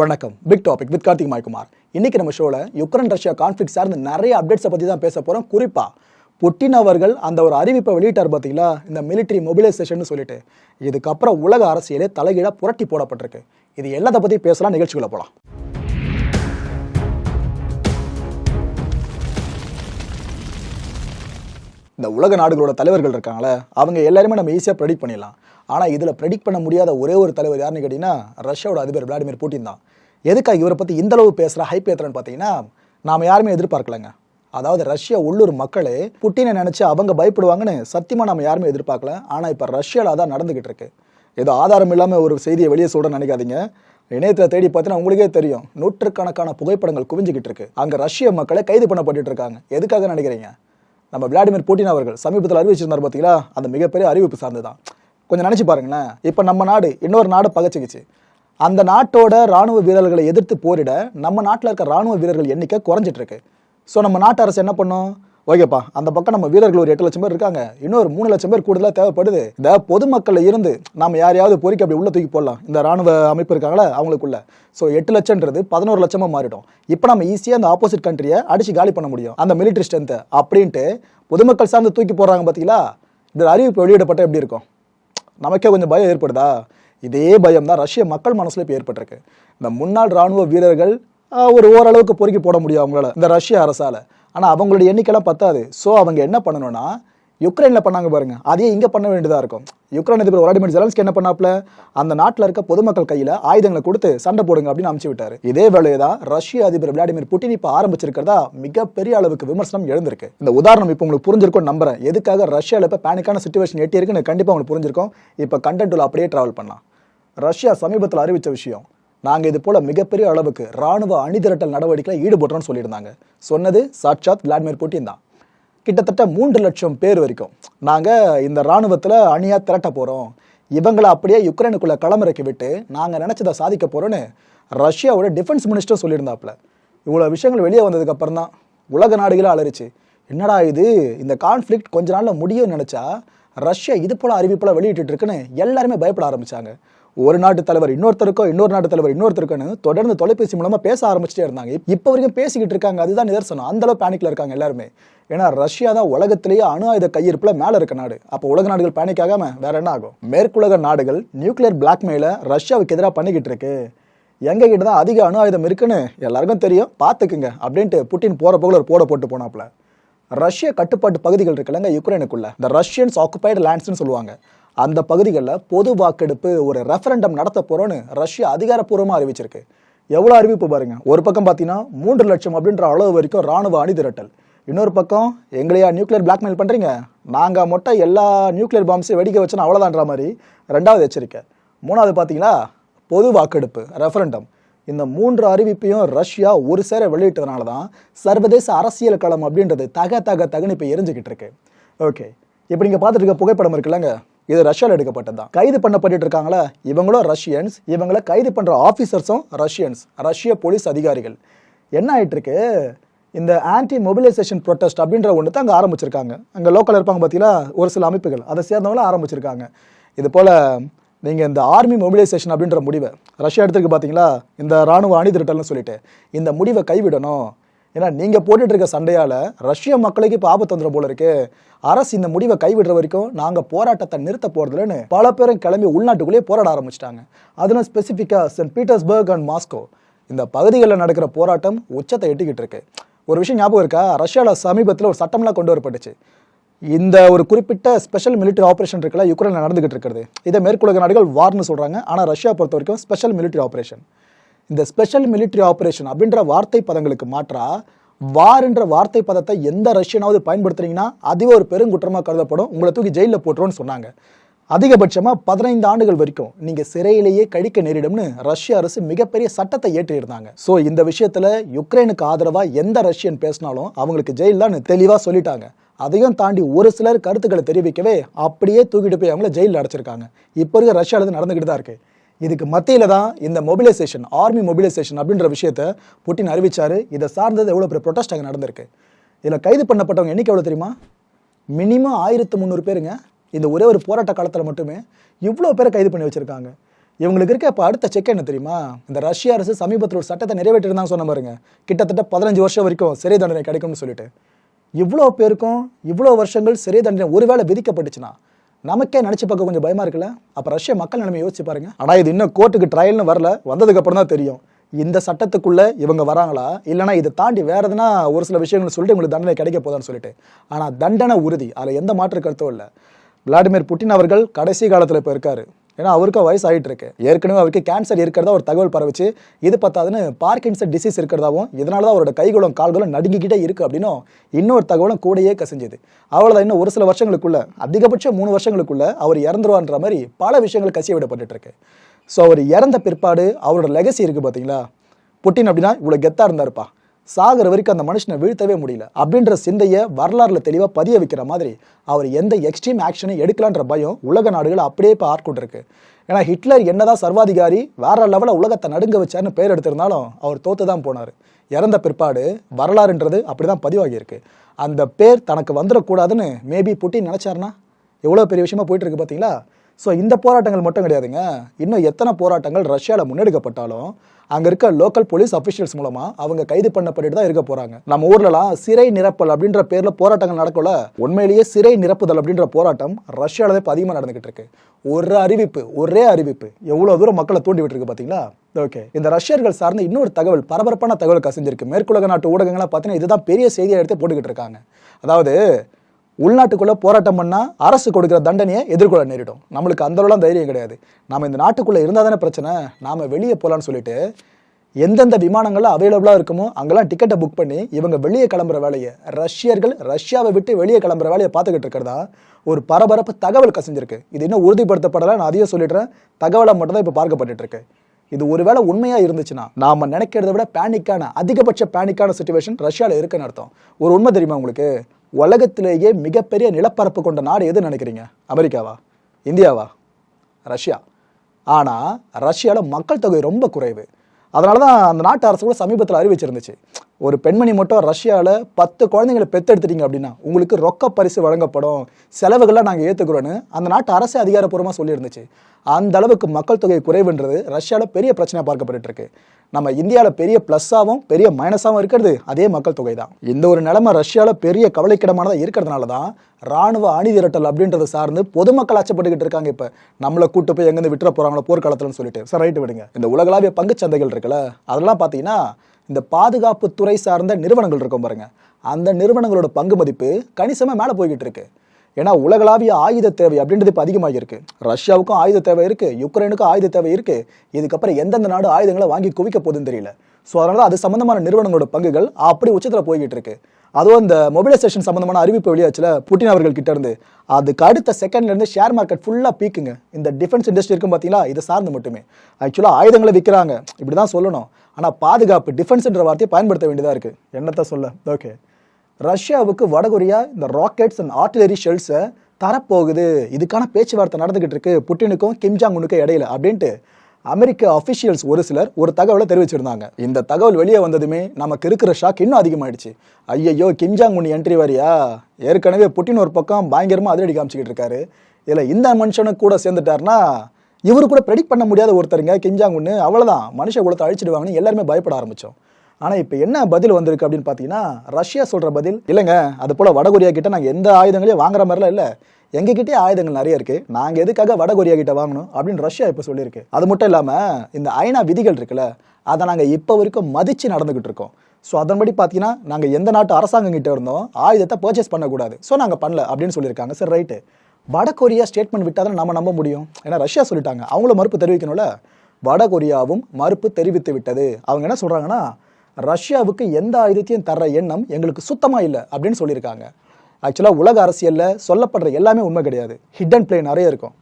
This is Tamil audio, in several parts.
வணக்கம். Big topic with Karthik மாய்குமார். இன்னைக்கு நம்ம ஷோவில் யுக்ரைன் ரஷ்யா கான்ஃபிளிக் சார்ந்த நிறைய அப்டேட்ஸை பற்றி தான் பேச போகிறோம் குறிப்பாக புட்டின் அவர்கள் அந்த ஒரு அறிவிப்பை வெளியிட்டார் பார்த்தீங்களா? இந்த மிலிட்டரி மொபிலைசேஷன் சொல்லிட்டு. இதுக்கப்புறம் உலக அரசியலே தலைகீழா புரட்டி போடப்பட்டிருக்கு. இது எல்லாத்த பற்றி பேசலாம் நிகழ்ச்சிக்குள்ள போகலாம் இந்த உலக நாடுகளோட தலைவர்கள் இருக்காங்களே அவங்க எல்லாருமே நம்ம ஈஸியாக ப்ரெடிக்ட் பண்ணிடலாம். ஆனால் இதில் ப்ரெடிக்ட் பண்ண முடியாத ஒரே ஒரு தலைவர் யாருன்னு கேட்டிங்கன்னா ரஷ்யாவோட அதிபர் விளாடிமிர் புட்டின் தான். எதுக்காக இவரை பற்றி இந்தளவு பேசுகிற ஹைப் ஏற்றுறன்னு பார்த்தீங்கன்னா நாம் யாருமே எதிர்பார்க்கலங்க. அதாவது ரஷ்யா உள்ளூர் மக்களே புட்டினை நினச்சி அவங்க பயப்படுவாங்கன்னு சத்தியமாக நம்ம யாருமே எதிர்பார்க்கல. ஆனால் இப்போ ரஷ்யாவில் அதான் நடந்துக்கிட்டு இருக்கு. ஏதோ ஆதாரம் இல்லாமல் ஒரு செய்தியை வெளியே சொல்கிறேன்னு நினைக்காதீங்க. இணையத்தில் தேடி பார்த்தீங்கன்னா உங்களுக்கே தெரியும். நூற்றுக்கணக்கான புகைப்படங்கள் குவிஞ்சுக்கிட்டு இருக்கு. அங்கே ரஷ்ய மக்களை கைது பண்ணப்பட்டு இருக்காங்க. எதுக்காக நினைக்கிறீங்க? நம்ம விளாடிமிர் புட்டின் அவர்கள் சமீபத்தில் அறிவிச்சிருந்தார் பார்த்தீங்களா அந்த மிகப்பெரிய அறிவிப்பு சார்ந்து தான் கொஞ்சம் நினச்சி பாருங்களேன். இப்போ நம்ம நாடு இன்னொரு நாடு பகச்சிக்கிச்சு. அந்த நாட்டோட ராணுவ வீரர்களை எதிர்த்து போரிட நம்ம நாட்டில் இருக்க ராணுவ வீரர்கள் எண்ணிக்கை குறைஞ்சிட்டு இருக்கு ஸோ நம்ம நாட்டு அரசு என்ன பண்ணும்? ஓகேப்பா அந்த பக்கம் நம்ம வீரர்கள் ஒரு எட்டு லட்சம் பேர் இருக்காங்க. இன்னொரு மூணு லட்சம் பேர் கூடுதலாக தேவைப்படுது. இந்த பொதுமக்களில் இருந்து நம்ம யாரையாவது பொறிக்க அப்படி உள்ள தூக்கி போடலாம். இந்த ராணுவ அமைப்பு இருக்காங்களே அவங்களுக்குள்ள. ஸோ எட்டு லட்சம்ன்றது பதினோரு லட்சமா மாறிடும். இப்போ நம்ம ஈஸியாக அந்த ஆப்போசிட் கண்ட்ரியை அடிச்சு காலி பண்ண முடியும். அந்த மிலிட்டரி ஸ்ட்ரென்த்தை அப்படின்ட்டு பொதுமக்கள் சார்ந்து தூக்கி போடுறாங்க பார்த்தீங்களா இந்த அறிவிப்பு வெளியிடப்பட்ட எப்படி இருக்கும்? நமக்கே கொஞ்சம் பயம் ஏற்படுதா? இதே பயம் தான் ரஷ்ய மக்கள் மனசில் இப்போ ஏற்பட்டிருக்கு. இந்த முன்னாள் ராணுவ வீரர்கள் ஒரு ஓரளவுக்கு பொறுக்கி போட முடியும் அவங்களால இந்த ரஷ்ய அரசால். ஆனால் அவங்களுடைய எண்ணிக்கைலாம் பத்தாது. ஸோ அவங்க என்ன பண்ணணும்னா யுக்ரைன்ல பண்ணாங்க பாருங்க. அதையே இங்க பண்ண வேண்டியதா இருக்கும். யுக்ரைன் அதிபர் விளாடிமிர் ஜெலன்ஸ்கி என்ன பண்ணாப்ல? அந்த நாட்டில் இருக்க பொதுமக்கள் கையில ஆயுதங்களை கொடுத்து சண்டை போடுங்க அப்படின்னு அமுச்சு விட்டாரு. இதே வேலையை தான் ரஷ்ய அதிபர் விளாடிமிர் புட்டின் இப்ப ஆரம்பிச்சிருக்கிறதா மிகப்பெரிய அளவுக்கு விமர்சனம் எழுந்திருக்கு. இந்த உதாரணம் இப்போ உங்களுக்கு புரிஞ்சிருக்கும் நம்புறேன். எதுக்காக ரஷ்யாவில் இப்ப பேனிக்கான சுச்சுவேஷன் எட்டி இருக்குன்னு கண்டிப்பா உங்களுக்கு புரிஞ்சிருக்கும். இப்போ கண்டென்ட் அப்படியே டிராவல் பண்ணலாம். ரஷ்யா சமீபத்தில் அறிவிச்ச விஷயம் நாங்க இது போல மிகப்பெரிய அளவுக்கு ராணுவ அணிதிரட்டல் நடவடிக்கையில் ஈடுபடுறோம்னு சொல்லியிருந்தாங்க. சொன்னது சாட்சாத் விளாடிமிர் புட்டின் தான். கிட்டத்தட்ட மூன்று லட்சம் பேர் வரைக்கும். நாங்கள் இந்த இராணுவத்தில் அணியாக திரட்ட போகிறோம் இவங்களை அப்படியே யுக்ரைனுக்குள்ளே களமிறக்கி விட்டு நாங்கள் நினச்சதை சாதிக்க போகிறோன்னு ரஷ்யாவோட டிஃபென்ஸ் மினிஸ்டர் சொல்லியிருந்தாப்புல. இவ்வளோ விஷயங்கள் வெளியே வந்ததுக்கப்புறம் தான் உலக நாடுகளே அலறிச்சு. என்னடா இது? இந்த கான்ஃப்ளிக்ட் கொஞ்ச நாளில் முடியும்னு நினச்சா ரஷ்யா இது போல் அறிவிப்பெல்லாம் வெளியிட்டு இருக்குன்னு எல்லாருமே பயப்பட ஆரம்பித்தாங்க ஒரு நாட்டு தலைவர் இன்னொருத்தருக்கோ இன்னொரு நாட்டு தலைவர் இன்னொருத்தருக்குன்னு தொடர்ந்து தொலைபேசி மூலமா பேச ஆரம்பிச்சிட்டே இருந்தாங்க. இப்போ வரைக்கும் பேசிக்கிட்டு இருக்காங்க. அதுதான் நிதர்சனம் அந்த அளவு பேனிக்ல இருக்காங்க எல்லாருமே. ஏன்னா ரஷ்யா தான் உலகத்திலேயே அணு ஆயுத கையிருப்புல மேல இருக்க நாடு. அப்போ உலக நாடுகள் பேனிக் ஆகாம வேற என்ன ஆகும்? மேற்குலக நாடுகள் நியூக்ளியர் பிளாக்மெயில ரஷ்யாவுக்கு எதிராக பண்ணிக்கிட்டு இருக்கு. எங்க கிட்ட தான் அதிக அணு ஆயுதம் இருக்குன்னு எல்லாருக்கும் தெரியும். பார்த்துக்குங்க. அப்படின்ட்டு புட்டின் போற போகல ஒரு போட போட்டு போனாப்ல ரஷ்ய கட்டுப்பாட்டு பகுதிகள் இருக்குல்லங்க யுக்ரைனுக்குள்ள. இந்த ரஷ்யன்ஸ் ஆக்குபைடு லேண்ட்ஸ்னு சொல்லுவாங்க. அந்த பகுதிகளில் பொது வாக்கெடுப்பு ஒரு ரெஃபரண்டம் நடத்த போகிறோன்னு ரஷ்யா அதிகாரப்பூர்வமாக அறிவிச்சிருக்கு. எவ்வளோ அறிவிப்பு பாருங்க. ஒரு பக்கம் பார்த்தீங்கன்னா மூன்று லட்சம் அப்படின்ற அளவு வரைக்கும் ராணுவ அணிதிரட்டல். இன்னொரு பக்கம் எங்களையா நியூக்ளியர் பிளாக்மெயில் பண்ணுறீங்க நாங்கள் மொட்டை எல்லா நியூக்ளியர் பாம்ஸையும் வெடிக்க வச்சோன்னா அவ்வளோதான்ற மாதிரி. ரெண்டாவது எச்சரிக்கை. மூணாவது பார்த்தீங்களா பொது வாக்கெடுப்பு ரெஃபரண்டம் இந்த மூன்று அறிவிப்பையும் ரஷ்யா ஒரு சேர வெளியிட்டதுனால தான் சர்வதேச அரசியல் களம் அப்படின்றது தக தக தகன்னு இப்போ எரிஞ்சுக்கிட்டு இருக்கு. ஓகே இப்போ நீங்கள் பார்த்துட்டு இருக்க புகைப்படம் இருக்குல்லங்க இது ரஷ்யாவில் எடுக்கப்பட்டது தான் கைது பண்ணப்பட்டு இருக்காங்களா? இவங்களும் ரஷ்யன்ஸ் இவங்களை கைது பண்ணுற ஆஃபீஸர்ஸும் ரஷ்யன்ஸ் ரஷ்ய போலீஸ் அதிகாரிகள். என்ன ஆகிட்டு இருக்கு? இந்த ஆன்டி மொபிலைசேஷன் ப்ரொட்டஸ்ட் அப்படின்ற ஒன்று தான் அங்கே ஆரம்பிச்சிருக்காங்க. அங்கே லோக்கல் இருப்பாங்க பார்த்தீங்களா ஒரு சில அமைப்புகள். அதை சேர்ந்தவங்களும் ஆரம்பிச்சிருக்காங்க. இது போல் நீங்கள் இந்த ஆர்மி மொபிலைசேஷன் அப்படின்ற முடிவை ரஷ்யா எடுத்துருக்கு பார்த்தீங்களா இந்த ராணுவ அணி திரட்டல்னு சொல்லிட்டு. இந்த முடிவை கைவிடணும். ஏன்னா நீங்கள் போட்டுட்டு இருக்க சண்டையால் ரஷ்ய மக்களுக்கு இப்போ ஆபத்து வந்துடும் போல இருக்கு. அரசு இந்த முடிவை கைவிடுற வரைக்கும் நாங்கள் போராட்டத்தை நிறுத்த போகிறதில்லன்னு பல பேரும் கிளம்பி உள்நாட்டுக்குள்ளேயே போராட ஆரம்பிச்சிட்டாங்க. அதனால் ஸ்பெசிஃபிக்காக சென்ட் பீட்டர்ஸ்பர்க் அண்ட் மாஸ்கோ இந்த பகுதிகளில் நடக்கிற போராட்டம் உச்சத்தை எட்டிக்கிட்டு இருக்கு. ஒரு விஷயம் ஞாபகம் இருக்கா? ரஷ்யாவில் சமீபத்தில் ஒரு சட்டம்லாம் கொண்டு வரப்பட்டுச்சு. இந்த ஒரு குறிப்பிட்ட ஸ்பெஷல் மிலிட்டரி ஆப்ரேஷன் இருக்குல்ல யுக்ரைனில் நடந்துகிட்டு இருக்கிறது. இதை மேற்குலக நாடுகள் வார்னு சொல்றாங்க. ஆனால் ரஷ்யா பொறுத்த வரைக்கும் ஸ்பெஷல் மிலிட்டரி ஆப்ரேஷன் இந்த ஸ்பெஷல் மிலிட்டரி ஆப்ரேஷன் அப்படின்ற வார்த்தை பதங்களுக்கு மாற்றா வார் என்ற வார்த்தை பதத்தை எந்த ரஷ்யனாவது பயன்படுத்துறீங்கன்னா அதுவே ஒரு பெருங்குற்றமாக கருதப்படும். உங்களை தூக்கி ஜெயிலில் போட்டுருவோம்னு சொன்னாங்க. அதிகபட்சமாக பதினைந்து ஆண்டுகள் வரைக்கும் நீங்கள் சிறையிலேயே கழிக்க நேரிடும்னு ரஷ்ய அரசு மிகப்பெரிய சட்டத்தை ஏற்றியிருந்தாங்க. ஸோ இந்த விஷயத்தில் யுக்ரைனுக்கு ஆதரவாக எந்த ரஷ்யன் பேசினாலும் அவங்களுக்கு ஜெயில் தான் தெளிவா சொல்லிட்டாங்க. அதையும் தாண்டி ஒரு சிலர் கருத்துக்களை தெரிவிக்கவே அப்படியே தூக்கிட்டு போய் அவங்கள ஜெயிலில் அடைச்சிருக்காங்க. இப்போ இருக்க ரஷ்யாவில் நடந்துக்கிட்டு தான் இருக்கு. இதுக்கு மத்தியில் தான் இந்த மொபிலைசேஷன் ஆர்மி மொபிலைசேஷன் அப்படின்ற விஷயத்த புட்டின் அறிவிச்சார். இதை சார்ந்தது எவ்வளோ பெரிய ப்ரொட்டஸ்ட் அங்கே நடந்திருக்கு. இதில் கைது பண்ணப்பட்டவங்க எண்ணிக்கை எவ்வளோ தெரியுமா? மினிமம் ஆயிரத்து முந்நூறு பேருங்க. இந்த ஒரே ஒரு போராட்ட காலத்தில் மட்டுமே இவ்வளோ பேரை கைது பண்ணி வச்சுருக்காங்க. இவங்களுக்கு இருக்க இப்போ அடுத்த செக் என்ன தெரியுமா? இந்த ரஷ்ய அரசு சமீபத்தில் ஒரு சட்டத்தை நிறைவேற்றிருந்தாங்க சொன்ன பாருங்க. கிட்டத்தட்ட பதினஞ்சு வருஷம் வரைக்கும் சிறை தண்டனை கிடைக்கும்னு சொல்லிட்டு. இவ்வளோ பேருக்கும் இவ்வளோ வருஷங்கள் சிறை தண்டனை ஒருவேளை விதிக்கப்பட்டுச்சுன்னா நமக்கே நினச்சி பார்க்க கொஞ்சம் பயமா இருக்குல்ல? அப்போ ரஷ்ய மக்கள் நிலைமை யோசிச்சு பாருங்க. ஆனால் இது இன்னும் கோர்ட்டுக்கு ட்ரையல்னு வரல. வந்ததுக்கு அப்புறம் தான் தெரியும். இந்த சட்டத்துக்குள்ள இவங்க வராங்களா? இல்லைனா இதை தாண்டி வேற எதுனா ஒரு சில விஷயங்கள் சொல்லிட்டு உங்களுக்கு தண்டனை கிடைக்க போதான்னு சொல்லிட்டு. ஆனால் தண்டனை உறுதி. அதில் எந்த மாற்று கருத்தும் இல்லை. விளாடிமிர் புட்டின் அவர்கள் கடைசி காலத்தில் இப்போ இருக்காரு. ஏன்னா அவருக்கு வயசு ஆகிட்டு இருக்கு ஏற்கனவே அவருக்கு கேன்சர் இருக்கிறதா ஒரு தகவல் பரவிச்சு. இது பார்த்தாதுன்னு பார்க்கின்சன் டிசீஸ் இருக்கிறதாவும் இதனால தான் அவரோட கைகளும் கால்களும் நடுங்கிக்கிட்டே இருக்கு அப்படின்னும் இன்னொரு தகவலும் கூடயே கசிஞ்சுது. அவ்வளோதான் இன்னும் ஒரு சில வருஷங்களுக்குள்ள அதிகபட்சம் மூணு வருஷங்களுக்குள்ள அவர் இறந்துருவான்ற மாதிரி பல விஷயங்கள் கசிய விடப்பட்டு இருக்கு ஸோ அவர் இறந்த பிற்பாடு அவரோட லெகசி இருக்கு பார்த்தீங்களா புட்டின் அப்படின்னா இவ்வளோ கெத்தாக இருந்தாருப்பா. சாகிற வரைக்கும் அந்த மனுஷனை வீழ்த்தவே முடியல. அப்படின்ற சிந்தையை வரலாறுல தெளிவாக பதிய வைக்கிற மாதிரி அவர் எந்த எக்ஸ்ட்ரீம் ஆக்ஷனையும் எடுக்கலான்ற பயம் உலக நாடுகளை அப்படியே இப்போ ஆட்கொண்டிருக்கு ஏன்னா ஹிட்லர் என்னதான் சர்வாதிகாரி வேற லெவலில் உலகத்தை நடுங்க வச்சார்னு பேர் எடுத்திருந்தாலும் அவர் தோத்து தான் போனார். இறந்த பிற்பாடு வரலாறுன்றது அப்படி தான் பதிவாகியிருக்கு அந்த பேர் தனக்கு வந்துடக்கூடாதுன்னு மேபி புட்டின் நினச்சாருன்னா எவ்வளோ பெரிய விஷயமா போயிட்டு இருக்கு பார்த்தீங்களா ஸோ இந்த போராட்டங்கள் மட்டும் கிடையாதுங்க. இன்னும் எத்தனை போராட்டங்கள் ரஷ்யாவில் முன்னெடுக்கப்பட்டாலும் அங்கே இருக்க லோக்கல் போலீஸ் அஃபிஷியல்ஸ் மூலமாக அவங்க கைது பண்ணப்பட்டு தான் இருக்க போகிறாங்க நம்ம ஊர்லலாம் சிறை நிரப்பல் அப்படின்ற பேரில் போராட்டங்கள் நடக்கல உண்மையிலேயே சிறை நிரப்புதல் அப்படின்ற போராட்டம் ரஷ்யாவில் இப்போ அதிகமாக நடந்துகிட்டு இருக்கு. ஒரு அறிவிப்பு ஒரே அறிவிப்பு. எவ்வளோ தூரம் மக்களை தூண்டி விட்டுருக்கு பார்த்தீங்களா ஓகே. இந்த ரஷ்யர்கள் சார்ந்த இன்னொரு தகவல் பரபரப்பான தகவல் கசிஞ்சிருக்கு. மேற்குலக நாட்டு ஊடகங்களாக பார்த்தீங்கன்னா இதுதான் பெரிய செய்தியை எடுத்து போட்டுக்கிட்டு இருக்காங்க. அதாவது உள்நாட்டுக்குள்ளே போராட்டம் பண்ணால் அரசு கொடுக்குற தண்டனையை எதிர்கொள்ள நேரிடும். நம்மளுக்கு அந்தளவுலாம் தைரியம் கிடையாது. நாம் இந்த நாட்டுக்குள்ளே இருந்தால் தானே பிரச்சனை. நாம வெளியே போகலான்னு சொல்லிட்டு எந்தெந்த விமானங்கள்லாம் அவைலபிளாக இருக்குமோ அங்கெல்லாம் டிக்கெட்டை புக் பண்ணி இவங்க வெளியே கிளம்புற வேலையை ரஷ்யர்கள் ரஷ்யாவை விட்டு வெளியே கிளம்புற வேலையை பார்த்துக்கிட்டு இருக்கிறதா ஒரு பரபரப்பு தகவல் கசிஞ்சிருக்கு. இது இன்னும் உறுதிப்படுத்தப்படலை. நான் அதையும் சொல்லிடுறேன். தகவலை மட்டும் தான் இப்போ பார்க்கப்பட்டு இருக்கு இது ஒருவேளை உண்மையாக இருந்துச்சுன்னா நாம நினைக்கிறத விட பேனிக்கான அதிகபட்ச பேனிக்கான சுச்சுவேஷன் ரஷ்யாவில் இருக்குன்னு அர்த்தம். ஒரு உண்மை தெரியுமா உங்களுக்கு? உலகத்திலேயே மிகப்பெரிய நிலப்பரப்பு கொண்ட நாடு எது நினைக்கிறீங்க? அமெரிக்காவா? இந்தியாவா? ரஷ்யா. ஆனால் ரஷ்யாவில் மக்கள் தொகை ரொம்ப குறைவு. அதனால தான் அந்த நாட்டு அரசு கூட சமீபத்தில் அறிவிச்சிருந்துச்சு. ஒரு பெண்மணி மட்டும் ரஷ்யாவில் பத்து குழந்தைங்களை பெத்தெடுத்துட்டீங்க அப்படின்னா உங்களுக்கு ரொக்க பரிசு வழங்கப்படும். செலவுகள்லாம் நாங்கள் ஏற்றுக்கிறோன்னு அந்த நாட்டு அரசு அதிகாரப்பூர்வமாக சொல்லியிருந்துச்சு. அந்த அளவுக்கு மக்கள் தொகை குறைவுன்றது ரஷ்யாவில் பெரிய பிரச்சனையாக பார்க்கப்பட்டு இருக்கு நம்ம இந்தியாவில் பெரிய ப்ளஸ்ஸாகவும் பெரிய மைனஸாகவும் இருக்கிறது அதே மக்கள் தொகை தான் இந்த ஒரு நிலைமை ரஷ்யாவில் பெரிய கவலைக்கிடமானதாக இருக்கிறதுனால தான் ராணுவ அணிதிரட்டல் அப்படின்றத சார்ந்து பொதுமக்கள் அச்சப்பட்டுக்கிட்டு இருக்காங்க இப்போ. நம்மளை கூட்டு போய் எங்கேருந்து விட்டுற போகிறாங்களோ போர்க்காலத்தில்னு சொல்லிட்டு. சார் ரைட்டு விடுங்க. இந்த உலகளாவிய பங்கு சந்தைகள் இருக்குல்ல அதெல்லாம் பார்த்தீங்கன்னா இந்த பாதுகாப்பு துறை சார்ந்த நிறுவனங்கள் இருக்கும் பாருங்க. அந்த நிறுவனங்களோட பங்கு மதிப்பு கணிசமாக மேலே போய்கிட்டு இருக்கு. ஏன்னா உலகளாவிய ஆயுத தேவை அப்படின்றது இப்போ அதிகமாக இருக்கு ரஷ்யாவுக்கும் ஆயுத தேவை இருக்கு யுக்ரைனுக்கும் ஆயுத தேவை இருக்கு. இதுக்கப்புறம் எந்தெந்த நாடு ஆயுதங்களை வாங்கி குவிக்க போகுதுன்னு தெரியல. ஸோ அதனால அது சம்பந்தமான நிறுவனங்களோட பங்குகள் அப்படி உச்சத்தில் போய்கிட்டு இருக்கு. அதுவும் இந்த மொபிலைசேஷன் சம்மந்தமான அறிவிப்பு வெளியாச்சுல புட்டின் அவர்கள் கிட்ட இருந்து. அதுக்கு அடுத்த செகண்ட்லேருந்து ஷேர் மார்க்கெட் ஃபுல்லாக பீக்குங்க. இந்த டிஃபென்ஸ் இண்டஸ்ட்ரி இருக்கும் பார்த்தீங்களா இதை சார்ந்து மட்டுமே. ஆக்சுவலாக ஆயுதங்களை விற்கிறாங்க இப்படி தான் சொல்லணும். ஆனால் பாதுகாப்பு டிஃபென்ஸ்ன்ற வார்த்தையை பயன்படுத்த வேண்டியதாக இருக்குது என்னத்தை சொல்ல? ஓகே. ரஷ்யாவுக்கு வடகொரியா இந்த ராக்கெட்ஸ் அண்ட் ஆர்டிலரி ஷெல்ஸை தரப்போகுது. இதுக்கான பேச்சுவார்த்தை நடந்துகிட்டு இருக்கு. புட்டினுக்கும் கிம்ஜாங் உனுக்கும் இடையில அப்படின்ட்டு அமெரிக்க அஃபிஷியல்ஸ் ஒரு சிலர் ஒரு தகவலை தெரிவிச்சிருந்தாங்க. இந்த தகவல் வெளியே வந்ததுமே நமக்கு இருக்கிற ஷாக் இன்னும் அதிகமாயிடுச்சு. ஐயையோ கிம்ஜாங் உன் என்ட்ரி வரியா? ஏற்கனவே புட்டின் ஒரு பக்கம் பயங்கரமாக அதிரடி காமிச்சிக்கிட்டு இருக்காரு. இதில் இந்த மனுஷனும் கூட சேர்ந்துட்டாருன்னா இவரு கூட ப்ரெடிக்ட் பண்ண முடியாத ஒருத்தருங்க கிஞ்சாங் ஒன்று அவ்வளோதான் மனுஷ குலத்தை அழிச்சிடுவாங்கன்னு எல்லாருமே பயப்பட ஆரம்பிச்சோம். ஆனால் இப்போ என்ன பதில் வந்திருக்கு அப்படின்னு பார்த்தீங்கன்னா ரஷ்யா சொல்கிற பதில் இல்லைங்க அது போல் வடகொரியா கிட்ட நாங்கள் எந்த ஆயுதங்களையும் வாங்குற மாதிரிலாம் இல்லை. எங்ககிட்டே ஆயுதங்கள் நிறைய இருக்கு. நாங்கள் எதுக்காக வடகொரியா கிட்ட வாங்கணும் அப்படின்னு ரஷ்யா இப்போ சொல்லியிருக்கு. அது மட்டும் இல்லாமல் இந்த ஐநா விதிகள் இருக்குல்ல அதை நாங்கள் இப்போ வரைக்கும் மதித்து நடந்துகிட்டு இருக்கோம். ஸோ அதன்படி பார்த்தீங்கன்னா நாங்கள் எந்த நாட்டு அரசாங்கம் கிட்ட இருந்தோம் ஆயுதத்தை பர்ச்சேஸ் பண்ணக்கூடாது. ஸோ நாங்கள் பண்ணல அப்படின்னு சொல்லியிருக்காங்க. சரி ரைட்டு வடகொரியா ஸ்டேட்மெண்ட் விட்டால் தான் நம்ம நம்ப முடியும். ஏன்னா ரஷ்யா சொல்லிட்டாங்க. அவங்களும் மறுப்பு தெரிவிக்கணும்ல? வடகொரியாவும் மறுப்பு தெரிவித்து விட்டது. அவங்க என்ன சொல்கிறாங்கன்னா ரஷ்யாவுக்கு எந்த ஆயுதத்தையும் தர்ற எண்ணம் எங்களுக்கு சுத்தமாக இல்லை அப்படின்னு சொல்லியிருக்காங்க. ஆக்சுவலாக உலக அரசியலில் சொல்லப்படுற எல்லாமே உண்மை கிடையாது. ஹிடன் பிளே நிறைய இருக்கும்.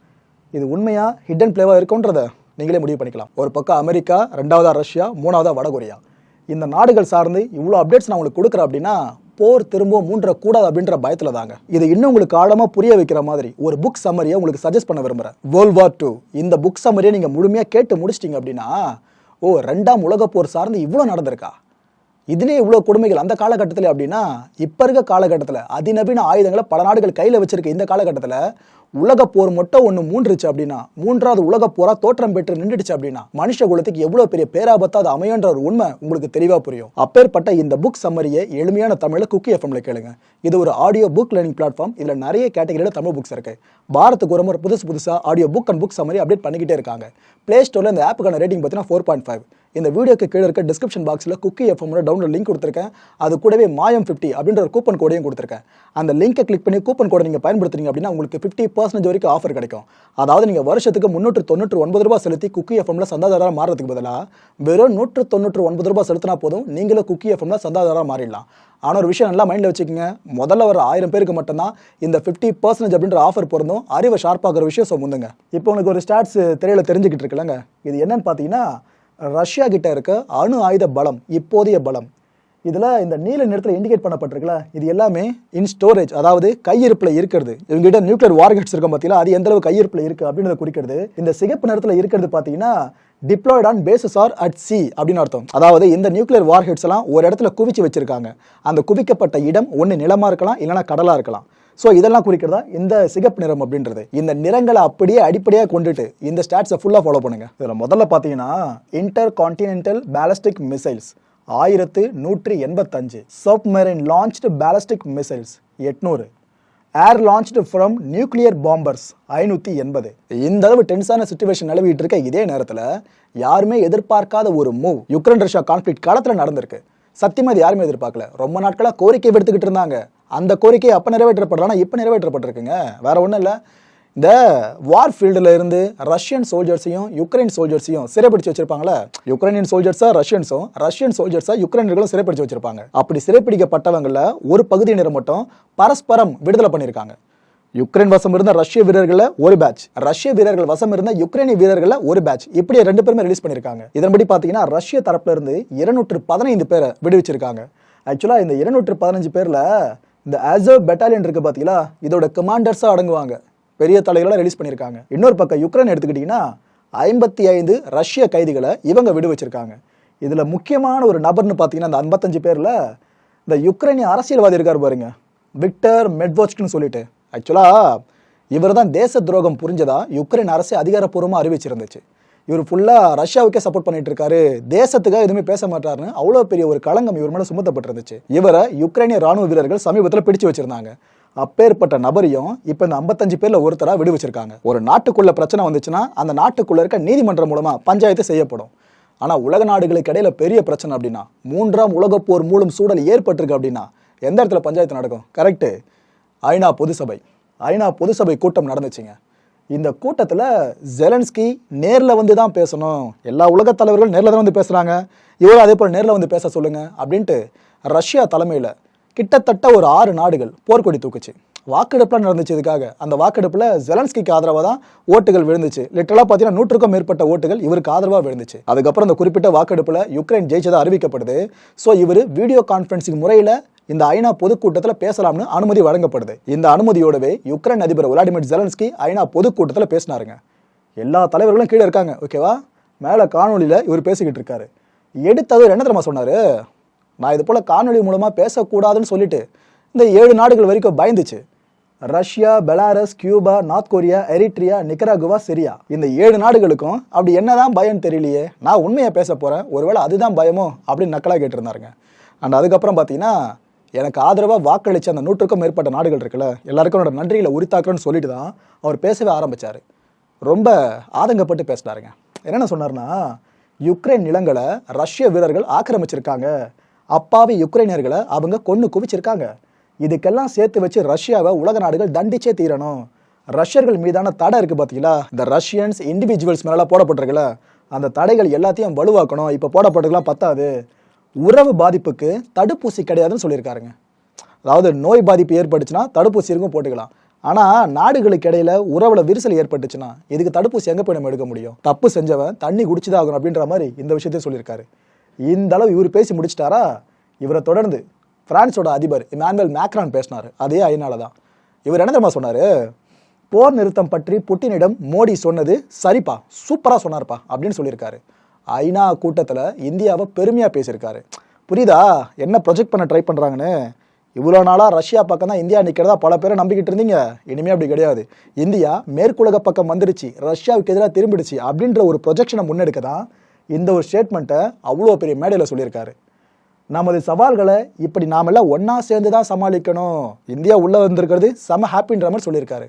இது உண்மையாக ஹிட்டன் பிளேவாக இருக்குன்றத நீங்களே முடிவு பண்ணிக்கலாம். ஒரு பக்கம் அமெரிக்கா ரெண்டாவதாக ரஷ்யா மூணாவதாக வடகொரியா. இந்த நாடுகள் சார்ந்து இவ்வளோ அப்டேட்ஸ் நான் உங்களுக்கு கொடுக்குறேன் அப்படின்னா போர் திரும்ப மூன்ற கூடாது அப்படின்ற பயத்தில் தாங்க. இது இன்னும் உங்களுக்கு ஆழமாக புரிய வைக்கிற மாதிரி ஒரு புக் சம்மரியை உங்களுக்கு சஜஸ்ட் பண்ண விரும்புகிறேன் வேர்ல்ட் வார் டூ இந்த புக் சம்மரியை நீங்கள் முழுமையாக கேட்டு முடிச்சிட்டிங்க அப்படின்னா ஓ ரெண்டாம் உலக போர் சார்ந்து இவ்வளோ நடந்திருக்கா? இதுலேயே இவ்வளோ கொடுமைகள் அந்த காலகட்டத்தில் அப்படின்னா இப்போ இருக்க காலகட்டத்தில் அதிநவீன ஆயுதங்களை பல நாடுகள் கையில் வச்சிருக்க இந்த காலகட்டத்தில் உலக போர் மட்டும் ஒன்று மூன்றுச்சு அப்படின்னா மூன்றாவது உலக போரா தோற்றம் பெற்று நின்றுடுச்சு அப்படின்னா மனுஷ குலத்துக்கு எவ்வளவு பெரிய பேராபத்தா அது அமையன்ற ஒரு உண்மை உங்களுக்கு தெளிவா புரியும். அப்பேற்பட்ட இந்த புக் சம்மரியை எளிமையான தமிழ்ல குக்கி எஃப்எம்ல கேளுங்க. இது ஒரு ஆடியோ புக் லேர்னிங் பிளாட்ஃபார்ம் இதுல நிறைய கேட்டகரியில தமிழ் புக்ஸ் இருக்கு. பாரத்துக்கு ஒரு முறை புதுசு புதுசா audio book and book summary update பண்ணிக்கிட்டே இருக்காங்க. பிளே ஸ்டோர்ல இந்த ஆப்புக்கான ரேட்டிங் பார்த்தீங்கன்னா ஃபோர் பாயிண்ட் ஃபைவ் இந்த வீடியோக்கு கீழே இருக்க டிஸ்கிரிப்ஷன் பாக்ஸில் குக்கி எஃப்எம்மோட டவுன்லோட் லிங்க் கொடுத்துருக்கேன். அது கூடவே மாயம் ஃபிஃப்டி அப்படின்ற ஒரு கூப்பன் கோடையும் கொடுத்துருக்கேன். அந்த லிங்கை கிளிக் பண்ணி கூப்பன் கோடை நீங்கள் பயன்படுத்துறீங்க அப்படின்னா உங்களுக்கு ஃபிஃப்டி பர்சன்டேஜ் வரைக்கும் ஆஃபர் கிடைக்கும். அதாவது நீங்கள் வருஷத்துக்கு முந்நூற்று தொண்ணூற்று ஒன்பது ரூபாய் செலுத்தி குக்கி எஃப்எம்ல சந்தாதாரராக மாறதுக்கு பதிலாக வெறும் நூற்று தொண்ணூற்று ஒன்பது ரூபாய் செலுத்தினா போதும் நீங்களும் குக்கி எஃப்எம்ல சந்தாதாரராக மாறிடலாம். ஆனால் ஒரு விஷயம் நல்லா மைண்டில் வச்சுக்கோங்க. முதல்ல வர ஆயிரம் பேருக்கு மட்டும்தான் இந்த ஃபிஃப்டி பர்சன்டேஜ் அப்படின்ற ஆஃபர் பொருந்தும். அறிவை ஷார்ப்பாகிற விஷயம் ஸோ முந்துங்க. இப்போ உங்களுக்கு ஒரு ஸ்டாட்ஸ் திரையில் தெரிஞ்சுக்கிட்டு இருக்குல்லங்க. இது என்னன்னு பார்த்தீங்கன்னா ரஷ்யா கிட்ட இருக்க அணு ஆயுத பலம் இப்போதைய பலம். இதில் இந்த நீல நிறத்தில் இண்டிகேட் பண்ணப்பட்டிருக்குல்ல இது எல்லாமே இன் ஸ்டோரேஜ் அதாவது கையிருப்பில் இருக்கிறது. இவங்ககிட்ட நியூக்ளியர் வார்கெட்ஸ் இருக்கும் பார்த்தீங்களா அது எந்த அளவு கையிருப்பில் இருக்கு அப்படின்றத குறிக்கிறது. இந்த சிகப்பு நிறத்தில் இருக்கிறது பார்த்தீங்கன்னா deployed on bases or at sea அப்படின்னு அர்த்தம். அதாவது இந்த நியூக்ளியர் வார்ஹெட்ஸ் எல்லாம் ஒரு இடத்துல குவிச்சு வச்சிருக்காங்க. அந்த குவிக்கப்பட்ட இடம் ஒன்று நிலமாக இருக்கலாம் இல்லைன்னா கடலாக இருக்கலாம். ஸோ இதெல்லாம் குறிக்கிறதா? இந்த சிகப்பு நிறம் அப்படின்றது. இந்த நிறங்களை அப்படியே அடிப்படையாக கொண்டுட்டு இந்த ஸ்டாட்ஸை ஃபுல்லாக ஃபாலோ பண்ணுங்க. இதில் முதல்ல பார்த்தீங்கன்னா இன்டர் கான்டினென்டல் பேலஸ்டிக் மிசைல்ஸ் ஆயிரத்து நூற்றி எண்பத்தஞ்சு. சப்மெரின் லான்ச்டு பேலஸ்டிக் மிசைல்ஸ் எட்நூறு. Air launched from nuclear bombers ஐநூற்றி எண்பது. இந்த அளவு டென்ஸான சுச்சுவேஷன் நிலவிட்டு இருக்க இதே நேரத்தில் யாருமே எதிர்பார்க்காத ஒரு மூவ் யுக்ரைன் ரஷ்யா கான்ஃப்ளிக் காலத்தில் நடந்திருக்கு சத்தியமாக யாருமே எதிர்பார்க்கல. ரொம்ப நாட்களாக கோரிக்கை விடுத்துக்கிட்டு இருந்தாங்க. அந்த கோரிக்கை அப்போ நிறைவேற்றப்படலாம் இப்போ நிறைவேற்றப்பட்டிருக்குங்க. வேற ஒன்றும் இல்லை. இந்த வார் ஃபீல்டில் இருந்து ரஷ்யன் சோல்ஜர்ஸையும் யுக்ரைன் சோல்ஜர்ஸையும் சிறைப்பிடிச்சு வச்சிருப்பாங்களா யுக்ரைனியன் சோல்ஜர்ஸா ரஷ்யன்ஸும் ரஷ்யன் சோல்ஜர்ஸா யுக்ரைனர்களும் சிறைப்பிடிச்சு வச்சிருப்பாங்க. அப்படி சிறைப்பிடிக்கப்பட்டவங்கள ஒரு பகுதியினர் மட்டும் பரஸ்பரம் விடுதலை பண்ணியிருக்காங்க. யுக்ரைன் வசம் இருந்த ரஷ்ய வீரர்களை ஒரு பேட்ச் ரஷ்ய வீரர்கள் வசம் இருந்த யுக்ரைனிய வீரர்களை ஒரு பேட்ச் இப்படி ரெண்டு பேருமே ரிலீஸ் பண்ணியிருக்காங்க. இதன்படி பார்த்தீங்கன்னா ரஷ்ய தரப்புல இருந்து இருநூற்று பதினைந்து பேரை விடுவிச்சிருக்காங்க. ஆக்சுவலா இந்த இருநூற்று பதினஞ்சு பேர்ல இந்த ஆசோ பெட்டாலியன் இருக்கு பாத்தீங்களா? இதோட கமாண்டர்ஸா அடங்குவாங்க. பெரிய தலைகளை ரிலீஸ் பண்ணியிருக்காங்க. இன்னொரு பக்கம் யுக்ரைன் எடுத்துக்கிட்டிங்கன்னா ஐம்பத்தி ஐந்து ரஷ்ய கைதிகளை இவங்க விடு வச்சிருக்காங்க. இதுல முக்கியமான ஒரு நபர்னு பார்த்தீங்கன்னா அந்த ஐம்பத்தஞ்சு பேர்ல இந்த யுக்ரைனிய அரசியல்வாதி இருக்கார் பாருங்க. விக்டர் மெட்வோச்க்னு சொல்லிட்டு. ஆக்சுவலா இவர் தான் தேச துரோகம் புரிஞ்சதா? யுக்ரைன் அரசு அதிகாரப்பூர்வமாக அறிவிச்சிருந்துச்சு. இவர் ஃபுல்லாக ரஷ்யாவுக்கே சப்போர்ட் பண்ணிட்டு இருக்காரு தேசத்துக்காக எதுவுமே பேச மாட்டாருன்னு அவ்வளோ பெரிய ஒரு களங்கம் இவர் மேலே சுமத்தப்பட்டிருந்துச்சு. இவரை யுக்ரைனிய ராணுவ வீரர்கள் சமீபத்தில் பிடிச்சு வச்சிருந்தாங்க. அப்பேற்பட்ட நபரையும் இப்போ இந்த ஐம்பத்தஞ்சு பேரில் ஒருத்தராக விடுவிச்சிருக்காங்க ஒரு நாட்டுக்குள்ள பிரச்சனை வந்துச்சுன்னா அந்த நாட்டுக்குள்ள இருக்க நீதிமன்றம் மூலமாக பஞ்சாயத்து செய்யப்படும். ஆனால் உலக நாடுகளுக்கு இடையில பெரிய பிரச்சனை அப்படின்னா மூன்றாம் உலகப்போர் மூலம் சூழல் ஏற்பட்டிருக்கு அப்படின்னா எந்த இடத்துல பஞ்சாயத்து நடக்கும்? கரெக்டு ஐநா பொதுசபை ஐநா பொதுசபை கூட்டம் நடந்துச்சுங்க. இந்த கூட்டத்தில் ஜெலன்ஸ்கி நேரில் வந்து தான் பேசணும். எல்லா உலகத் தலைவர்களும் நேரில் தான் வந்து பேசுகிறாங்க இவரும் அதே போல் நேரில் வந்து பேச சொல்லுங்கள் அப்படின்ட்டு ரஷ்யா தலைமையில் கிட்டத்தட்ட ஒரு ஆறு நாடுகள் போர்க்கொடி தூக்குச்சு. வாக்கெடுப்புலாம் நடந்துச்சு இதுக்காக. அந்த வாக்கெடுப்பில் ஜெலன்ஸ்கிக்கு ஆதரவாக தான் ஓட்டுகள் விழுந்துச்சு. லிட்டரலாக பார்த்தீங்கன்னா நூற்றுக்கும் மேற்பட்ட ஓட்டுகள் இவருக்கு ஆதரவாக விழுந்துச்சு. அதுக்கப்புறம் அந்த குறிப்பிட்ட வாக்கெடுப்பில் யுக்ரைன் ஜெயிச்சதாக அறிவிக்கப்படுது. ஸோ இவர் வீடியோ கான்ஃபரன்சிங் முறையில் இந்த ஐநா பொதுக்கூட்டத்தில் பேசலாம்னு அனுமதி வழங்கப்படுது. இந்த அனுமதியோடவே யுக்ரைன் அதிபர் விளாடிமிர் ஜெலன்ஸ்கி ஐநா பொதுக்கூட்டத்தில் பேசினாருங்க. எல்லா தலைவர்களும் கீழே இருக்காங்க. ஓகேவா மேலே காணொலியில் இவர் பேசிக்கிட்டு இருக்காரு. எடுத்தவர் என்ன தெரியுமா சொன்னார்? நான் இது போல் காணொலி மூலமாக பேசக்கூடாதுன்னு சொல்லிட்டு இந்த ஏழு நாடுகள் வரைக்கும் பயந்துச்சு. Russia Belarus Cuba North Korea Eritrea Nicaragua Syria. இந்த ஏழு நாடுகளுக்கும் அப்படி என்னதான் பயம் தெரியலையே. நான் உண்மையை பேச போறேன். ஒருவேளை அதுதான் பயமோ அப்படின்னு நக்கலாக கேட்டிருந்தாருங்க. அண்ட் அதுக்கப்புறம் பார்த்தீங்கன்னா எனக்கு ஆதரவாக வாக்களிச்ச அந்த நூற்றுக்கும் மேற்பட்ட நாடுகள் இருக்குல்ல எல்லாருக்கும் என்னோட நன்றிகளை உரித்தாக்குறேன்னு சொல்லிட்டு தான் அவர் பேசவே ஆரம்பித்தார் ரொம்ப ஆதங்கப்பட்டு பேசினாருங்க. என்னென்ன சொன்னார்னா யுக்ரைன் நிலங்களை ரஷ்ய வீரர்கள் ஆக்கிரமிச்சிருக்காங்க. அப்பாவி யுக்ரைனியர்களை அவங்க கொன்று குவிச்சிருக்காங்க. இதுக்கெல்லாம் சேர்த்து வச்சு ரஷ்யாவை உலக நாடுகள் தண்டிச்சே தீரணும். ரஷ்யர்கள் மீதான தடை இருக்குது பார்த்தீங்களா இந்த ரஷ்யன்ஸ் இண்டிவிஜுவல்ஸ் மேலே போடப்பட்டிருக்குல்ல. அந்த தடைகள் எல்லாத்தையும் வலுவாக்கணும். இப்போ போடப்பட்டிருக்கலாம் பத்தாது. உறவு பாதிப்புக்கு தடுப்பூசி கிடையாதுன்னு சொல்லியிருக்காருங்க. அதாவது நோய் பாதிப்பு ஏற்பட்டுச்சுன்னா தடுப்பூசி இருக்கும் போட்டுக்கலாம். ஆனால் நாடுகளுக்கு இடையில உறவுல விரிசல் ஏற்பட்டுச்சுன்னா இதுக்கு தடுப்பூசி எங்கே போய் நம்ம எடுக்க முடியும்? தப்பு செஞ்சவன் தண்ணி குடிச்சுதான் ஆகணும் அப்படின்ற மாதிரி இந்த விஷயத்தையும் சொல்லியிருக்காரு. இந்த அளவு இவர் பேசி முடிச்சிட்டாரா? இவரை தொடர்ந்து பிரான்ஸோட அதிபர் இமானுவல் மேக்ரான் பேசினார். அதே ஐநால தான். இவர் என்ன தெரியுமா சொன்னார்? போர் நிறுத்தம் பற்றி புட்டினிடம் மோடி சொன்னது சரிப்பா சூப்பராக சொன்னார்ப்பா அப்படின்னு சொல்லியிருக்காரு. ஐநா கூட்டத்தில் இந்தியாவை பெருமையாக பேசியிருக்காரு. புரியுதா? என்ன ப்ரொஜெக்ட் பண்ண ட்ரை பண்ணுறாங்கன்னு இவ்வளோ நாளாக ரஷ்யா பக்கம் தான் இந்தியா நிற்கிறதா பல பேரை நம்பிக்கிட்டு இருந்தீங்க. இனிமே அப்படி கிடையாது. இந்தியா மேற்குலக பக்கம் வந்துருச்சு. ரஷ்யாவுக்கு எதிராக திரும்பிடுச்சு அப்படின்ற ஒரு ப்ரொஜெக்ஷனை முன்னெடுக்க தான் இந்த ஒரு ஸ்டேட்மெண்ட்டை அவ்வளோ பெரிய மேடையில் சொல்லியிருக்காரு. நமது சவால்களை இப்படி நாமெல்லாம் ஒன்றா சேர்ந்து தான் சமாளிக்கணும். இந்தியா உள்ளே வந்திருக்கிறது செம ஹாப்பின்ற மாதிரி சொல்லியிருக்காரு.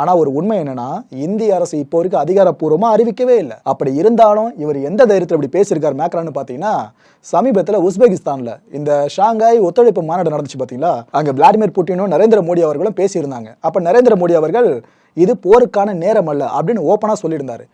ஆனால் ஒரு உண்மை என்னன்னா இந்திய அரசு இப்போ வரைக்கும் அதிகாரப்பூர்வமாக அறிவிக்கவே இல்லை. அப்படி இருந்தாலும் இவர் எந்த தைரியத்தில் இப்படி பேசியிருக்காரு மேக்ரான்னு பார்த்தீங்கன்னா சமீபத்தில் உஸ்பெகிஸ்தானில் இந்த ஷாங்காய் ஒத்துழைப்பு மாநாடு நடந்துச்சு பார்த்தீங்களா? அங்கே விளாடிமிர் புட்டினும் நரேந்திர மோடி அவர்களும் பேசியிருந்தாங்க. அப்போ நரேந்திர மோடி அவர்கள் இது போருக்கான நேரம் அல்ல அப்படின்னு ஓப்பனாக சொல்லியிருந்தாரு.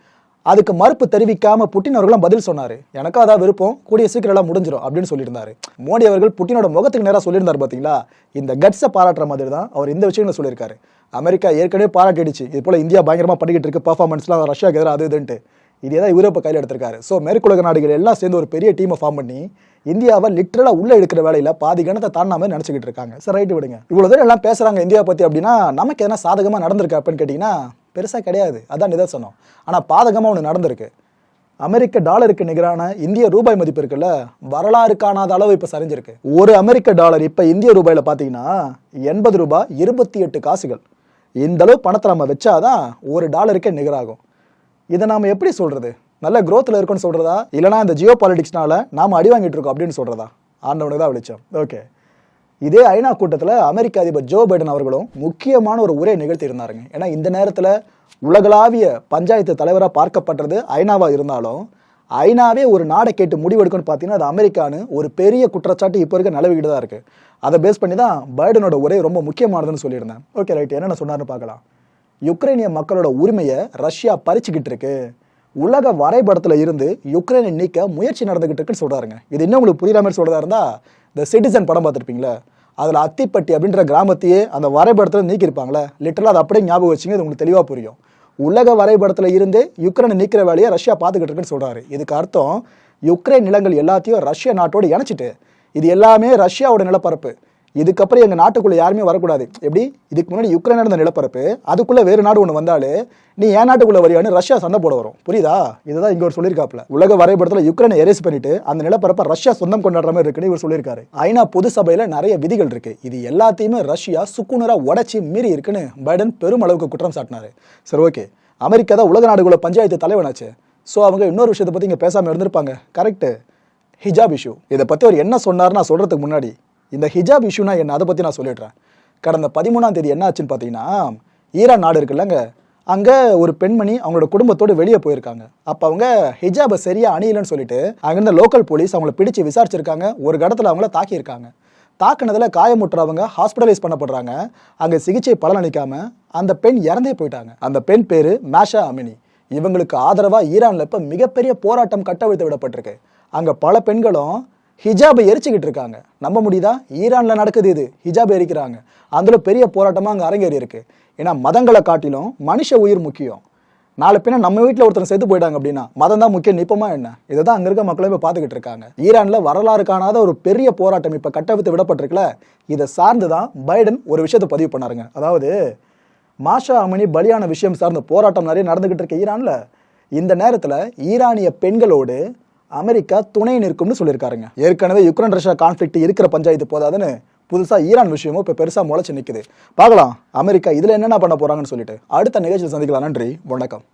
அதுக்கு மறுப்பு தெரிவிக்காம புட்டின் அவர்களும் பதில் சொன்னாரு. எனக்கும் அதான் விருப்பம். கூடிய சீக்கிரம் எல்லாம் முடிஞ்சிடும் அப்படின்னு சொல்லியிருந்தாரு. மோடி அவர்கள் புட்டினோட முகத்துக்கு நேராக சொல்லியிருந்தார் பார்த்தீங்களா இந்த கட்ஸை பாராட்டுற மாதிரி தான் அவர் இந்த விஷயங்களை சொல்லியிருக்காரு. அமெரிக்கா ஏற்கனவே பாராட்டிடுச்சு. இது போல இந்தியா பயங்கரமாக பண்ணிக்கிட்டு இருக்கு. பர்ஃபார்மன்ஸ்லாம் ரஷ்யாவுக்கு எதிராக அது இதுன்ட்டு. இதே தான் யூரோப்பை கையில் எடுத்திருக்காரு. ஸோ மேற்குலக நாடுகள் எல்லாம் சேர்ந்து ஒரு பெரிய டீமை ஃபார்ம் பண்ணி இந்தியாவை லிட்டரலாக உள்ளே எடுக்கிற வேலையில் பாதி கணத்தை தாண்டாம நினச்சிக்கிட்டு இருக்காங்க. சரி ரைட்டு விடுங்க. இவ்வளோ தூரம் எல்லாம் பேசுகிறாங்க இந்தியா பற்றி அப்படின்னா நமக்கு எதனா சாதகமாக நடந்திருக்கு அப்படின்னு கேட்டிங்கன்னா பெருசாக கிடையாது. அதான் நிதர்சனம் ஆனால் பாதகமாக ஒன்று நடந்திருக்கு. அமெரிக்க டாலருக்கு நிகரான இந்திய ரூபாய் மதிப்பு இருக்குல்ல வரலாறு காணாத அளவு இப்போ சரிஞ்சிருக்கு. ஒரு அமெரிக்க டாலர் இப்போ இந்திய ரூபாயில் பார்த்தீங்கன்னா எண்பது ரூபாய் இருபத்தி எட்டு காசுகள். இந்த அளவு பணத்தை நம்ம வச்சாதான் ஒரு டாலருக்கே நிகராகும். இதை நாம் எப்படி சொல்கிறது நல்ல க்ரோத்தில் இருக்குன்னு சொல்கிறதா இல்லைனா இந்த ஜியோ பாலிடிக்ஸ்னால நாம் அடி வாங்கிட்டு இருக்கோம் அப்படின்னு சொல்கிறதா ஆண்டவனுக்கு தான் வெளிச்சம். ஓகே இதே ஐநா கூட்டத்தில் அமெரிக்க அதிபர் ஜோ பைடன் அவர்களும் முக்கியமான ஒரு உரை நிகழ்த்தி இருந்தாருங்க ஏன்னா இந்த நேரத்தில் உலகளாவிய பஞ்சாயத்து தலைவராக பார்க்கப்பட்டது ஐநாவாக இருந்தாலும் ஐநாவே ஒரு நாடை கேட்டு முடிவெடுக்கணும்னு பார்த்தீங்கன்னா அது அமெரிக்கான்னு ஒரு பெரிய குற்றச்சாட்டு இப்போ இருக்க நிலவிக்கிட்டு தான் இருக்குது அதை பேஸ் பண்ணி தான் பைடனோட உரை ரொம்ப முக்கியமானதுன்னு சொல்லியிருந்தேன். Okay right. என்னென்ன சொன்னார்னு பார்க்கலாம். யுக்ரைனிய மக்களோட உரிமையை ரஷ்யா பறிச்சுக்கிட்டு இருக்கு. உலக வரைபடத்தில் இருந்து யுக்ரைனை நீக்க முயற்சி நடந்துகிட்டு இருக்குன்னு சொல்கிறாருங்க இது இன்னும் உங்களுக்கு புரியாமல் மாதிரி சொல்கிறதா இருந்தால் இந்த சிட்டிசன் படம் பார்த்துருப்பீங்களா? அதில் அத்திப்பட்டி அப்படின்ற கிராமத்தையே அந்த வரைபடத்தில் நீக்கியிருப்பாங்களே? லிட்டரலாக அதை அப்படியே ஞாபகம் வச்சுங்க இது உங்களுக்கு தெளிவாக புரியும். உலக வரைபடத்தில் இருந்து யுக்ரைனை நீக்கிற வேலையை ரஷ்யா பார்த்துக்கிட்டு இருக்குன்னு சொல்கிறாரு இதுக்கு அர்த்தம் யுக்ரைன் நிலங்கள் எல்லாத்தையும் ரஷ்ய நாட்டோடு இணைச்சிட்டு இது எல்லாமே ரஷ்யாவோட நிலப்பரப்பு. இதுக்கப்புறம் எங்கள் நாட்டுக்குள்ளே யாருமே வரக்கூடாது. எப்படி? இதுக்கு முன்னாடி யுக்ரைன் நடந்த நிலப்பரப்பு அதுக்குள்ளே வேறு நாடு ஒன்று வந்தாலே நீ என் நாட்டுக்குள்ளே வரியான்னு ரஷ்யா சண்டை போட வரும். புரியுதா? இதுதான் இங்கே ஒரு சொல்லியிருக்காப்ல உலக வரைபடத்தில் யுக்ரைனை எரேஸ் பண்ணிட்டு அந்த நிலப்பரப்பை ரஷ்யா சொந்தம் கொண்டாடுற மாதிரி இருக்குன்னு இவர் சொல்லியிருக்காரு. ஐநா பொது சபையில் நிறைய விதிகள் இருக்கு. இது எல்லாத்தையுமே ரஷ்யா சுக்குனராக உடைச்சி மீறி இருக்குன்னு பைடன் பெரும் அளவுக்கு குற்றம் சாட்டினாரு. சரி ஓகே. அமெரிக்கா தான் உலக நாடுகள பஞ்சாயத்து தலைவனாச்சு. ஸோ அவங்க இன்னொரு விஷயத்தை பற்றி இங்கே பேசாமல் இருந்திருப்பாங்க. கரெக்டு ஹிஜாப் இஷ்யூ இதை பற்றி அவர் என்ன சொன்னார் நான் சொல்கிறதுக்கு முன்னாடி இந்த ஹிஜாப் இஷ்யூனா என்ன? அதை பற்றி நான் சொல்லிடுறேன். கடந்த பதிமூணாம் தேதி என்ன ஆச்சுன்னு பார்த்தீங்கன்னா ஈரான் நாடு இருக்குல்லங்க அங்கே ஒரு பெண்மணி அவங்களோட குடும்பத்தோடு வெளியே போயிருக்காங்க. அப்போ அவங்க ஹிஜாபை சரியாக அணியலன்னு சொல்லிட்டு அங்கேருந்து லோக்கல் போலீஸ் அவங்கள பிடிச்சு விசாரிச்சிருக்காங்க. ஒரு கடத்தில் அவங்கள தாக்கியிருக்காங்க. தாக்குனதில் காயமுற்றவங்க ஹாஸ்பிட்டலைஸ் பண்ணப்படுறாங்க. அங்கே சிகிச்சை பலனளிக்காம அந்த பெண் இறந்தே போயிட்டாங்க. அந்த பெண் பேர் மேஷா அமினி. இவங்களுக்கு ஆதரவாக ஈரானில் இப்போ மிகப்பெரிய போராட்டம் கட்டவிழ்த்து விடப்பட்டிருக்கு. அங்கே பல பெண்களும் ஹிஜாபை எரிச்சுக்கிட்டு இருக்காங்க. நம்ப முடியுதா? ஈரானில் நடக்குது இது. ஹிஜாப் எரிக்கிறாங்க. அதில் பெரிய போராட்டமாக அங்கே அரங்கேறி இருக்கு. ஏன்னா மதங்களை காட்டிலும் மனுஷ உயிர் முக்கியம். நாளை பின்ன நம்ம வீட்டில் ஒருத்தர் செத்து போயிட்டாங்க அப்படின்னா மதம் தான் முக்கியம். நிப்பமா என்ன? இதை தான் அங்கே இருக்க மக்களும் இப்போ பார்த்துக்கிட்டு இருக்காங்க. ஈரானில் வரலாறு காணாத ஒரு பெரிய போராட்டம் இப்போ கட்டவித்து விடப்பட்டிருக்குல இதை சார்ந்து தான் பைடன் ஒரு விஷயத்தை பதிவு பண்ணாருங்க. அதாவது மாஷா அமனி பலியான விஷயம் சார்ந்த போராட்டம் நிறைய நடந்துகிட்டு இருக்க ஈரானில். இந்த நேரத்தில் ஈரானிய பெண்களோடு அமெரிக்கா துணை நிற்கும்னு சொல்லியிருக்காருங்க. ஏற்கனவே யுக்ரைன் ரஷ்யா கான்ஃபிளிக்ட் இருக்கிற பஞ்சாயத்து போதாதுன்னு புதுசாக ஈரான் விஷயமும் இப்போ பெருசாக முளைச்சு நிற்குது பார்க்கலாம். அமெரிக்கா இதுல என்னென்ன பண்ண போறாங்கன்னு சொல்லிட்டு. அடுத்த நிகழ்ச்சியில் சந்திக்கலாம். நன்றி. வணக்கம்.